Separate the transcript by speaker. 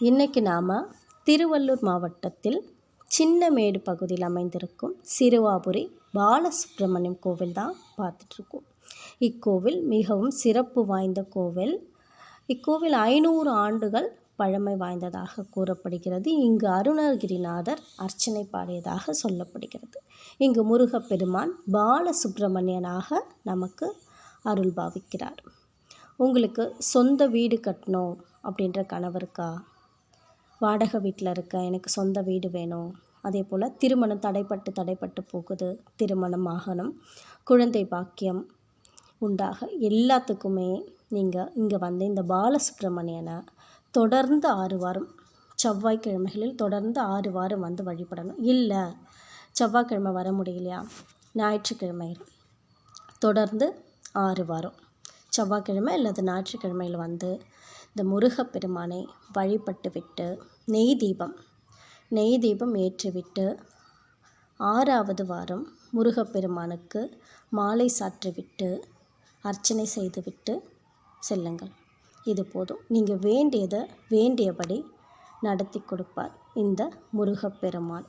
Speaker 1: இன்றைக்கி நாம் திருவள்ளூர் மாவட்டத்தில் சின்னமேடு பகுதியில் அமைந்திருக்கும் சிறுவாபுரி பாலசுப்ரமணியம் கோவில் தான் பார்த்துட்ருக்கோம். இக்கோவில் மிகவும் சிறப்பு வாய்ந்த கோவில். இக்கோவில் ஐநூறு ஆண்டுகள் பழமை வாய்ந்ததாக கூறப்படுகிறது. இங்கு அருணகிரிநாதர் அர்ச்சனை பாடியதாக சொல்லப்படுகிறது. இங்கு முருகப்பெருமான் பாலசுப்ரமணியனாக நமக்கு அருள் பாவிக்கிறார் உங்களுக்கு சொந்த வீடு கட்டணும் அப்படின்ற கனவு இருக்கா? வாடகை வீட்டில் இருக்க எனக்கு சொந்த வீடு வேணும். அதே போல் திருமணம் தடைப்பட்டு தடைப்பட்டு போகுது. திருமணம் ஆகணும் குழந்தை பாக்கியம் உண்டாக எல்லாத்துக்குமே நீங்கள் இங்கே வந்து இந்த பாலசுப்ரமணியனை தொடர்ந்து ஆறு வாரம் செவ்வாய்க்கிழமைகளில் தொடர்ந்து ஆறு வாரம் வந்து வழிபடணும். இல்லை செவ்வாய்க்கிழமை வர முடியலையா? ஞாயிற்றுக்கிழமை தொடர்ந்து ஆறு வாரம். செவ்வாய்க்கிழமை அல்லது ஞாயிற்றுக்கிழமையில் வந்து இந்த முருகப்பெருமானை வழிபட்டுவிட்டு நெய் தீபம் நெய் தீபம் ஏற்றிவிட்டு ஆறாவது வாரம் முருகப்பெருமானுக்கு மாலை சாற்றிவிட்டு அர்ச்சனை செய்துவிட்டு செல்லுங்கள். இது போதும். நீங்கள் வேண்டியதை வேண்டியபடி நடத்தி கொடுப்பார் இந்த முருகப்பெருமான்.